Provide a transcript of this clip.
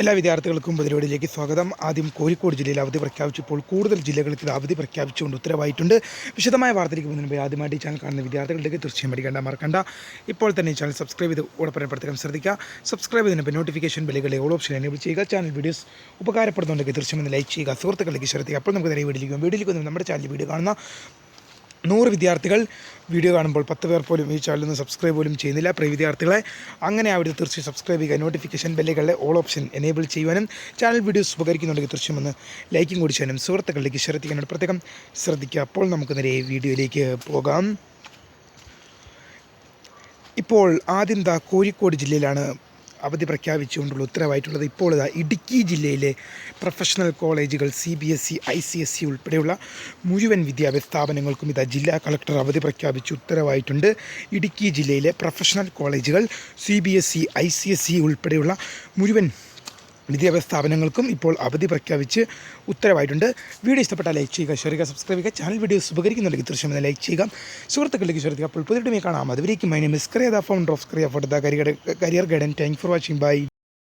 എല്ലാ വിദ്യാർത്ഥികൾക്കും പരിപാടിയിലേക്ക് സ്വാഗതം. ആദ്യം കോഴിക്കോട് ജില്ലയിൽ അവധി പ്രഖ്യാപിച്ചപ്പോൾ കൂടുതൽ ജില്ലകൾക്ക് ഇത് അവധി പ്രഖ്യാപിച്ചുകൊണ്ട് ഉത്തരവായിട്ടുണ്ട്. വിശദമായ വാർത്തയിലേക്ക് പോകുന്നതിന് മുമ്പ് ആദ്യമായിട്ട് ഈ ചാനൽ കാണുന്ന വിദ്യാർത്ഥികളിലേക്ക് തീർച്ചയായും പഠിക്കേണ്ട മറക്കണ്ട. ഇപ്പോൾ തന്നെ ഈ ചാനൽ സബ്സ്ക്രൈബ് ചെയ്ത് ഉടനെ പ്രത്യേകം ശ്രദ്ധിക്കുക. സബ്സ്ക്രൈബ് ചെയ്തതിന് നോട്ടിഫിക്കേഷൻ ബെല്ലുകളെ ഓൾ ഓപ്ഷൻ എനേബിൾ ചെയ്യുക. ചാനൽ വീഡിയോസ് ഉപകാരപ്പെടുന്നുണ്ടെങ്കിൽ തീർച്ചയായും ലൈക്ക് ചെയ്യുക. സുഹൃത്തുക്കളിലേക്ക് ശ്രദ്ധിക്കുക അപ്പോൾ നമുക്ക് നേരെ വീഡിയോയിലേക്ക് വീഡിയോയിലേക്ക് നമ്മുടെ ചാനൽ വീഡിയോ കാണുന്ന നൂറ് വിദ്യാർത്ഥികൾ വീഡിയോ കാണുമ്പോൾ പത്ത് പേർ പോലും ഈ ചാനലിൽ സബ്സ്ക്രൈബ് പോലും ചെയ്യുന്നില്ല. പ്രിയ വിദ്യാർത്ഥികളെ അങ്ങനെ അവർ തീർച്ചയായും സബ്സ്ക്രൈബ് ചെയ്യുക. നോട്ടിഫിക്കേഷൻ ബെല്ലുകളുടെ ഓൾ ഓപ്ഷൻ എനേബിൾ ചെയ്യുവാനും ചാനൽ വീഡിയോസ് ഉപകരിക്കുന്നുണ്ടെങ്കിൽ തീർച്ചയായും ഒന്ന് ലൈക്കും കൂടി ചെയ്യാനും സുഹൃത്തുക്കളിലേക്ക് ശ്രദ്ധിക്കാനും പ്രത്യേകം ശ്രദ്ധിക്കുക. അപ്പോൾ നമുക്ക് നേരെ വീഡിയോയിലേക്ക് പോകാം. ഇപ്പോൾ ആദ്യം ദാ കോഴിക്കോട് ജില്ലയിലാണ് അവധി പ്രഖ്യാപിച്ചുകൊണ്ടുള്ള ഉത്തരവായിട്ടുള്ളത് ഇപ്പോൾ ഇതാ ഇടുക്കി ജില്ലയിലെ പ്രൊഫഷണൽ കോളേജുകൾ C B S E I C S C ഉൾപ്പെടെയുള്ള മുഴുവൻ വിദ്യാഭ്യാസ സ്ഥാപനങ്ങൾക്കും ഇതാ ജില്ലാ കളക്ടർ അവധി പ്രഖ്യാപിച്ച് ഉത്തരവായിട്ടുണ്ട്. ഇടുക്കി ജില്ലയിലെ പ്രൊഫഷണൽ കോളേജുകൾ C B S E I C S C ഉൾപ്പെടെയുള്ള മുഴുവൻ വിദ്യാഭ്യാസ സ്ഥാപനങ്ങൾക്കും ഇപ്പോൾ അവധി പ്രഖ്യാപിച്ച് ഉത്തരവായിട്ടുണ്ട്. വീഡിയോ ഇഷ്ടപ്പെട്ടാൽ ലൈക്ക് ചെയ്യുക ഷെയർ ചെയ്യുക സബ്സ്ക്രൈബ് ചെയ്യുക. ചാനൽ വീഡിയോ ഉപകരിക്കുന്നുണ്ടെങ്കിൽ തീർച്ചയായും ലൈക്ക് ചെയ്യുക. സുഹൃത്തുക്കളിലേക്ക് ശ്രദ്ധിക്കുക അപ്പോൾ പുതിയ കാണാം. അതുവരേക്കും my name is phone of career photo career career guidance thank for watching bye